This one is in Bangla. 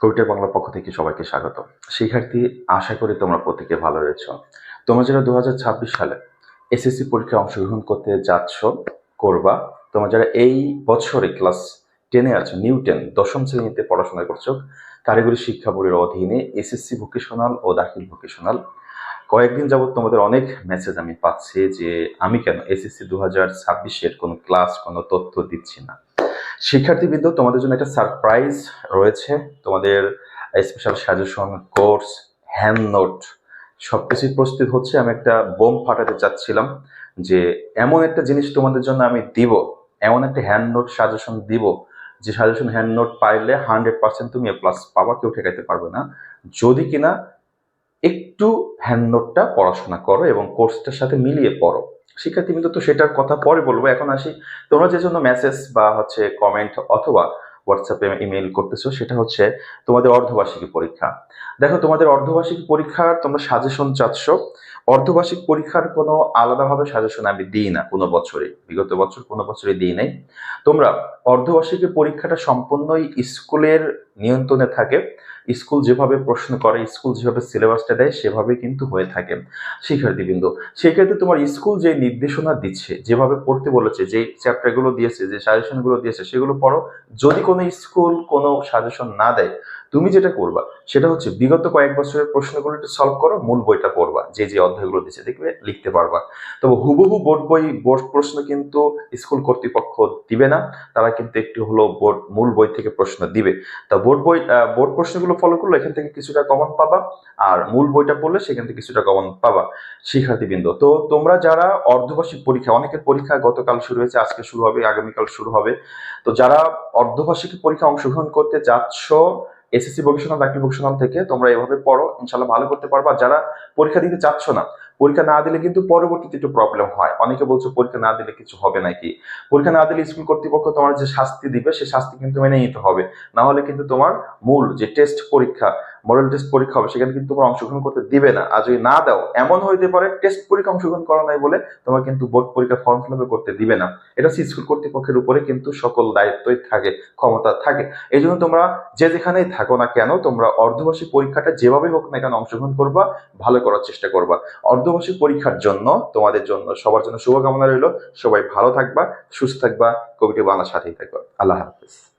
কবিটার বাংলা পক্ষ থেকে সবাইকে স্বাগত। শিক্ষার্থী, আশা করি তোমরা প্রত্যেকে ভালো রয়েছ। তোমরা যারা দু সালে এসএসসি পরীক্ষায় অংশগ্রহণ করতে যাচ্ছ, করবা, তোমরা যারা এই বছরে ক্লাস টেনে আছো, নিউ টেন, দশম শ্রেণীতে পড়াশোনা করছ, কারিগরি শিক্ষা বোর্ডের অধীনে এসএসসি ভোকেশনাল ও দাখিল ভোকেশনাল, কয়েকদিন যাবত তোমাদের অনেক মেসেজ আমি পাচ্ছি যে আমি কেন এসএসসি দু হাজার ছাব্বিশের কোনো ক্লাস কোনো তথ্য দিচ্ছি না। শিক্ষার্থীবৃন্দ, তোমাদের জন্য একটা সারপ্রাইজ রয়েছে। তোমাদের special suggestion course hand note সব কিছুই প্রস্তুত হচ্ছে। আমি একটা বোম ফাটাতে চাচ্ছিলাম যে এমন একটা জিনিস তোমাদের জন্য আমি দিব, এমন একটা হ্যান্ড নোট সাজেশন দিব, যে সাজেশন হ্যান্ড নোট পাইলে হান্ড্রেড পার্সেন্ট তুমি এ প্লাস পাবা, কেউ ঠেকাইতে পারবে না। যদি কিনা একটু হ্যান্ড নোটটা পড়াশোনা করো এবং কোর্সটার সাথে মিলিয়ে পড়ো। শিক্ষার্থী কিন্তু তো সেটার কথা পরে বলব। এখন আসি। তোমরা যে জন্য মেসেজ বা হচ্ছে কমেন্ট অথবা হোয়াটসঅ্যাপে ইমেইল করতেছো, সেটা হচ্ছে তোমাদের অর্ধবার্ষিকী পরীক্ষা। দেখো, তোমাদের অর্ধবার্ষিকী পরীক্ষার তোমরা সাজেশন চাচ্ছ। অর্ধবার্ষিক পরীক্ষার কোনো আলাদাভাবে সাজেশন আমি দিই না কোনো বছরে। বিগত বছর কোনো বছরে দিই নাই। তোমরা অর্ধবার্ষিকী পরীক্ষাটা সম্পূর্ণই স্কুলের নিয়ন্ত্রণে থাকে, স্কুল যেভাবে প্রশ্ন করে, স্কুল যেভাবে সিলেবাসটা দেয় সেভাবে কিন্তু হয়ে থাকে। শিক্ষার্থীবৃন্দ, সেক্ষেত্রে তোমার স্কুল যে নির্দেশনা দিচ্ছে, যেভাবে পড়তে বলেছে, যে চ্যাপ্টারগুলো দিয়েছে, যে সাজেশনগুলো দিয়েছে, সেগুলো পড়ো। যদি কোনো স্কুল কোনো সাজেশন না দেয় তুমি যেটা করবা, সেটা হচ্ছে বিগত কয়েক বছরের প্রশ্নগুলো একটু সলভ করো, মূল বইটা পড়বা, যে যে অধ্যায়গুলো দিচ্ছে দেখবে, লিখতে পারবা। তবে হুবহু বোর্ড বই, বোর্ড প্রশ্ন কিন্তু স্কুল কর্তৃপক্ষ দিবে না, তারা কিন্তু একটু হলো বোর্ড, মূল বই থেকে প্রশ্ন দিবে। তা বোর্ড বই বোর্ড প্রশ্নগুলো ফলো করলে এখান থেকে কিছুটা কমন পাবা, আর মূল বইটা পড়লে সেখান থেকে কিছুটা কমন পাবা, শিক্ষার্থীবৃন্দ। তো তোমরা যারা অর্ধবার্ষিক পরীক্ষা, অনেকের পরীক্ষা গতকাল শুরু হয়েছে, আজকে শুরু হবে, আগামীকাল শুরু হবে। তো যারা অর্ধবার্ষিক পরীক্ষা অংশগ্রহণ করতে যাচ্ছ এসএসসি ভোকেশনাল চাকরি ভোকেশনাল থেকে তোমরা এভাবে পড়ো ইনশাল্লাহ ভালো করতে পারবা। যারা পরীক্ষা দিতে চাচ্ছ না পরীক্ষা না দিলে কিন্তু পরবর্তীতে একটু প্রবলেম হয়। অনেকে বলছো, পরীক্ষা না দিলে কিছু হবে নাকি? পরীক্ষা না দিলে স্কুল কর্তৃপক্ষ তোমার যে শাস্তি দিবে সেই শাস্তি কিন্তু মেনে নিতে হবে। না হলে কিন্তু তোমার মূল যে টেস্ট পরীক্ষা মডেল টেস্ট পরীক্ষা হবে, সেখানে কিন্তু তোমার অংশগ্রহণ করতে দিবে না। আর যদি না দাও, এমন হইতে পারে টেস্ট পরীক্ষা অংশগ্রহণ করা নাই বলে তোমার কিন্তু বোর্ড পরীক্ষা ফর্ম ফিল করতে দিবে না। এটা হচ্ছে স্কুল কর্তৃপক্ষের উপরে কিন্তু সকল দায়িত্বই থাকে, ক্ষমতা থাকে। এই জন্য তোমরা যে যেখানেই থাকো না কেন, তোমরা অর্ধবার্ষিক পরীক্ষাটা যেভাবে হোক না কেন অংশগ্রহণ করবা, ভালো করার চেষ্টা করবা। অর্ধবার্ষিক পরীক্ষার জন্য তোমাদের জন্য সবার জন্য শুভকামনা রইল। সবাই ভালো থাকবা, সুস্থ থাকবা, কবিটি বাংলা সাথেই থাকবা। আল্লাহ হাফিজ।